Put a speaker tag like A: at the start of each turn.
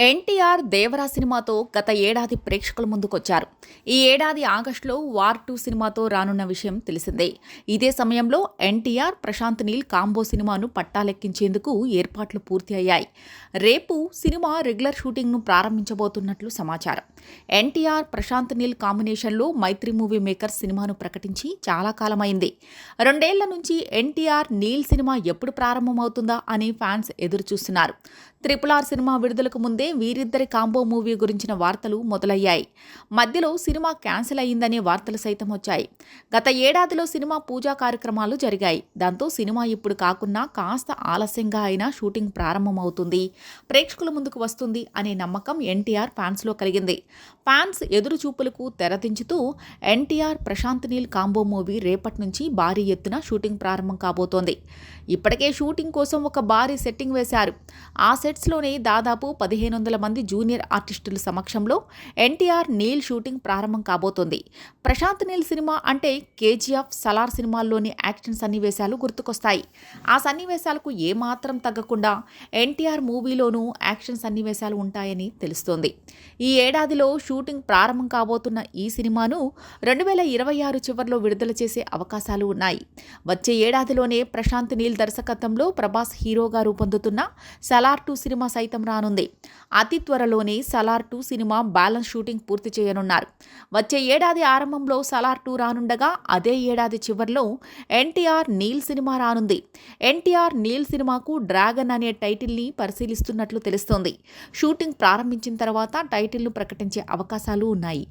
A: ఎన్టీఆర్ దేవరా సినిమాతో గత ఏడాది ప్రేక్షకుల ముందుకొచ్చారు. ఈ ఏడాది ఆగస్టులో వార్ టూ సినిమాతో రానున్న విషయం తెలిసిందే. ఇదే సమయంలో ఎన్టీఆర్ ప్రశాంత్ నీల్ కాంబో సినిమాను పట్టాలెక్కించేందుకు ఏర్పాట్లు పూర్తి అయ్యాయి రేపు సినిమా రెగ్యులర్ షూటింగ్ను ప్రారంభించబోతున్నట్లు సమాచారం. ఎన్టీఆర్ ప్రశాంత్ నీల్ కాంబినేషన్లో మైత్రి మూవీ మేకర్స్ సినిమాను ప్రకటించి చాలా కాలమైంది. రెండేళ్ళ నుంచి ఎన్టీఆర్ నీల్ సినిమా ఎప్పుడు ప్రారంభమవుతుందా అని ఫ్యాన్స్ ఎదురుచూస్తున్నారు. త్రిపుల్ ఆర్ సినిమా విడుదలకు ముందే ముందే వీరిద్దరి కాంబో మూవీ గురించిన వార్తలు మొదలయ్యాయి. మధ్యలో సినిమా క్యాన్సిల్ అయ్యిందనే వార్తలు సైతం వచ్చాయి. గత ఏడాదిలో సినిమా పూజా కార్యక్రమాలు జరిగాయి. దాంతో సినిమా ఇప్పుడు కాకున్నా కాస్త ఆలస్యంగా అయినా షూటింగ్ ప్రారంభమవుతుంది. ప్రేక్షకుల ముందుకు వస్తుంది అనే నమ్మకం ఎన్టీఆర్ ఫ్యాన్స్లో కలిగింది. ఫ్యాన్స్ ఎదురు చూపులకు తెరదించుతూ ఎన్టీఆర్ ప్రశాంత్ నీల్ కాంబో మూవీ రేపటి నుంచి భారీ ఎత్తున షూటింగ్ ప్రారంభం కాబోతోంది. ఇప్పటికే షూటింగ్ కోసం ఒక భారీ సెట్టింగ్ వేశారు. ఆ సెట్స్లోనే దాదాపు పదిహేను వందల మంది జూనియర్ ఆర్టిస్టుల సమక్షంలో ఎన్టీఆర్ నీల్ షూటింగ్ ప్రారంభం కాబోతోంది. ప్రశాంత్ నీల్ సినిమా అంటే కేజీఎఫ్ సలార్ సినిమాల్లోని యాక్షన్ సన్నివేశాలు గుర్తుకొస్తాయి. ఆ సన్నివేశాలకు ఏమాత్రం తగ్గకుండా ఎన్టీఆర్ మూవీలోనూ యాక్షన్ సన్నివేశాలు ఉంటాయని తెలుస్తోంది. ఈ ఏడాదిలో షూటింగ్ ప్రారంభం కాబోతున్న ఈ సినిమాను రెండు వేల ఇరవై ఆరు చివరిలో విడుదల చేసే అవకాశాలు ఉన్నాయి. వచ్చే ఏడాదిలోనే ప్రశాంత్ నీల్ దర్శకత్వంలో ప్రభాస్ హీరోగా రూపొందుతున్న సలార్ టూ సినిమా సైతం రానుంది. అతి త్వరలోనే Salaar two cinema balance shooting పూర్తి చేయనున్నారు. వచ్చే ఏడాది ఆరంభంలో సలార్ టూ రానుండగా అదే ఏడాది చివరిలో ఎన్టీఆర్ నీల్ సినిమా రానుంది. ఎన్టీఆర్ నీల్ సినిమాకు డ్రాగన్ అనే టైటిల్ని పరిశీలిస్తున్నట్లు తెలుస్తోంది. షూటింగ్ ప్రారంభించిన తర్వాత టైటిల్ను ప్రకటించే అవకాశాలు ఉన్నాయి.